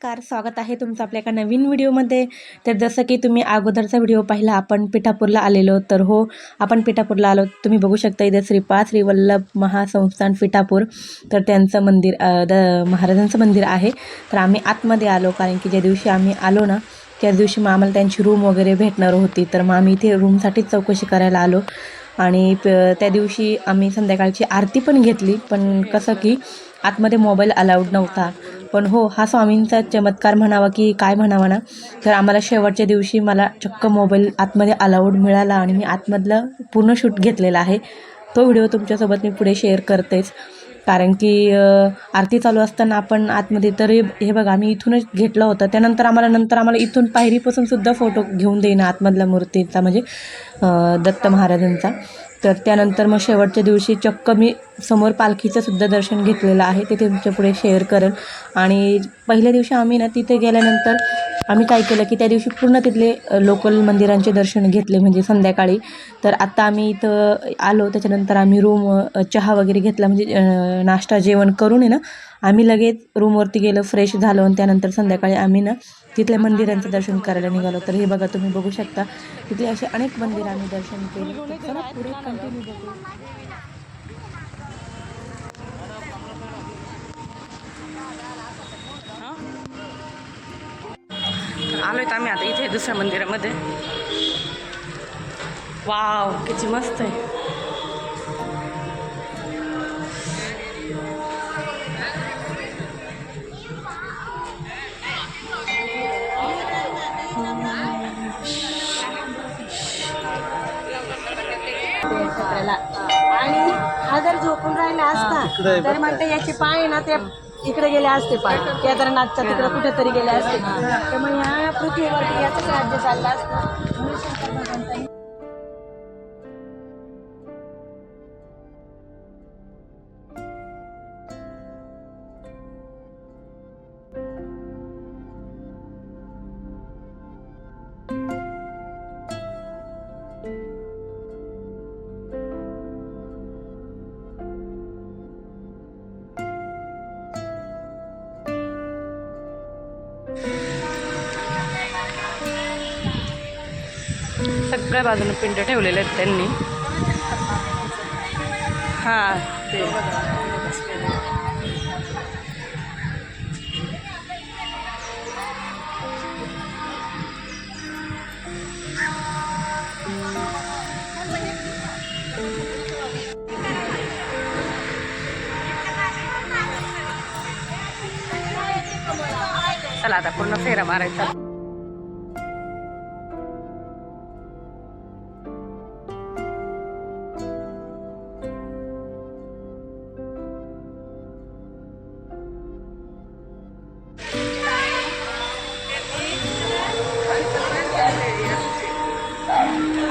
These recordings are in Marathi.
नमस्कार स्वागत आहे तुमचं आपल्या एका नवीन व्हिडिओमध्ये. तर जसं की तुम्ही अगोदरचा व्हिडिओ पाहिला आपण पिठापूरला आलेलो. तर हो आपण पिठापूरला आलो. तुम्ही बघू शकता इथे श्रीपा श्रीवल्लभ महासंस्थान पिठापूर. तर त्यांचं मंदिर द महाराजांचं मंदिर आहे. तर आम्ही आतमध्ये आलो कारण की ज्या दिवशी आम्ही आलो ना त्या दिवशी मग आम्हाला त्यांची रूम वगैरे भेटणार होती. तर मग आम्ही इथे रूमसाठीच चौकशी करायला आलो. आणि प त्या दिवशी आम्ही संध्याकाळची आरती पण घेतली. पण कसं की आतमध्ये मोबाईल अलाउड नव्हता. पण हो हा स्वामींचा चमत्कार म्हणावा की काय म्हणावा ना? तर आम्हाला शेवटच्या दिवशी मला चक्क मोबाईल आतमध्ये अलाउड मिळाला आणि मी आतमधलं पूर्ण शूट घेतलेला आहे. तो व्हिडिओ तुमच्यासोबत मी पुढे शेअर करतेच. कारण की आरती चालू असताना आपण आतमध्ये तरी हे बघा आम्ही इथूनच घेतलं होतं. त्यानंतर आम्हाला नंतर आम्हाला इथून पायरीपासून सुद्धा फोटो घेऊन देईन आतमधल्या मूर्तीचा म्हणजे दत्त महाराजांचा. तर त्यानंतर मग शेवटच्या दिवशी चक्क मी समोर पालखीचं सुद्धा दर्शन घेतलेलं आहे. ते तुमच्यापुढे शेअर करेन आणि पहिल्या दिवशी आम्ही ना तिथे गेल्यानंतर आम्ही काय केलं की त्या दिवशी पूर्ण तिथले लोकल मंदिरांचे दर्शन घेतले. म्हणजे संध्याकाळी तर आत्ता आम्ही इथं आलो. त्याच्यानंतर आम्ही रूम चहा वगैरे घेतला. म्हणजे नाश्ता जेवण करून आहे ना आम्ही लगेच रूमवरती गेलो फ्रेश झालो. आणि त्यानंतर संध्याकाळी आम्ही ना तिथल्या मंदिरांचं दर्शन करायला निघालो. तर हे बघा तुम्ही बघू शकता. तिथले असे अनेक मंदिरांनी आम्ही दर्शन केले. पुढे कंटिन्यू बघू आलोय तर आम्ही आता इथे दुसऱ्या मंदिरामध्ये. वाव किती मस्त आहे. आणि हा जर झोपून राहिला असता तर म्हणते याचे पाय ना ते इकडे गेले असते पाय केदारनाथच्या तिकडे कुठेतरी गेले असते. त्यामुळे ह्या पृथ्वीवरती याचंच राज्य चाललं असतं? सगळ्या बाजूने पिंड ठेवलेले आहेत त्यांनी. हां. ते चला आता पूर्ण फेरा मारायचा.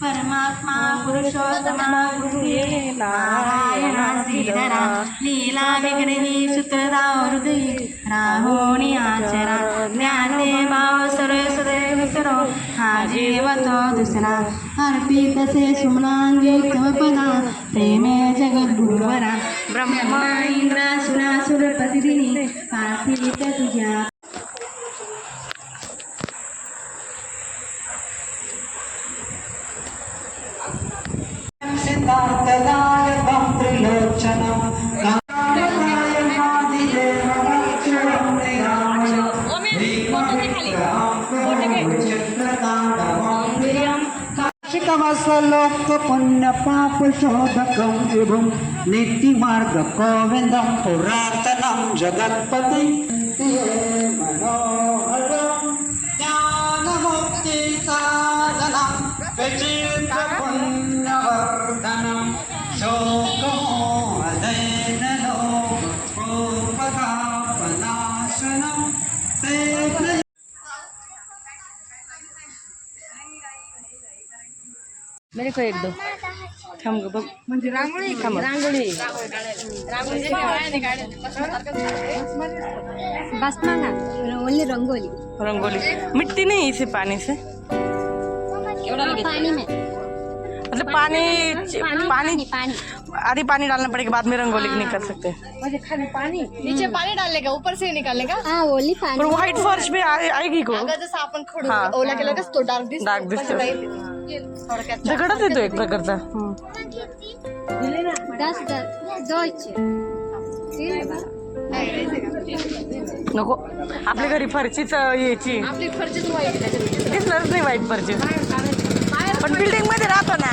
परमात्मा पुरुषोत्तमा नारायणा श्रीधरा लीला विग्रही सूत्रदा हृदयी राहोणी आचरा ज्ञाते भाव सर्व सदैव विसरो हा जीव तो दुसरा अर्पित से सुमनांगी तव पदा प्रेमे जगद्गुरुवरा ब्रह्मा इंद्रा सुरासुर प्रतिदिनी पार्थित तुझ्या మంగళాయ భద్రలోచనం పుణ్య పాప శోధకం విభుం నిత్య మార్గ గోవిందం పురాతనం జగత్పతి. మనో मेरे को एक दो थांब ग बघ म्हणजे रांगोळी रांगोळी बस ना ओनली रंगोली रंगोली मिट्टी नहीं इसे पानी से पानी में मतलब पानी पानी पानी पानी आधी पानी डालना पड़ेगा बाद में रंगोली नहीं कर सकते नीचे पानी डालने का ऊपर से निकालने का हाँ ओनली पानी पर व्हाइट फर्श पे आए- आएगी को अगर जसं खडू ओला का तो डार्क दिसतो. दगडच येतो एक प्रकारचा. नको. आपल्या घरी फरचीच यायची. दिसणारच नाही वाईट फरची पण बिल्डिंगमध्ये राहतो ना.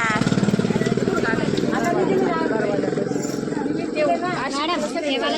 वाला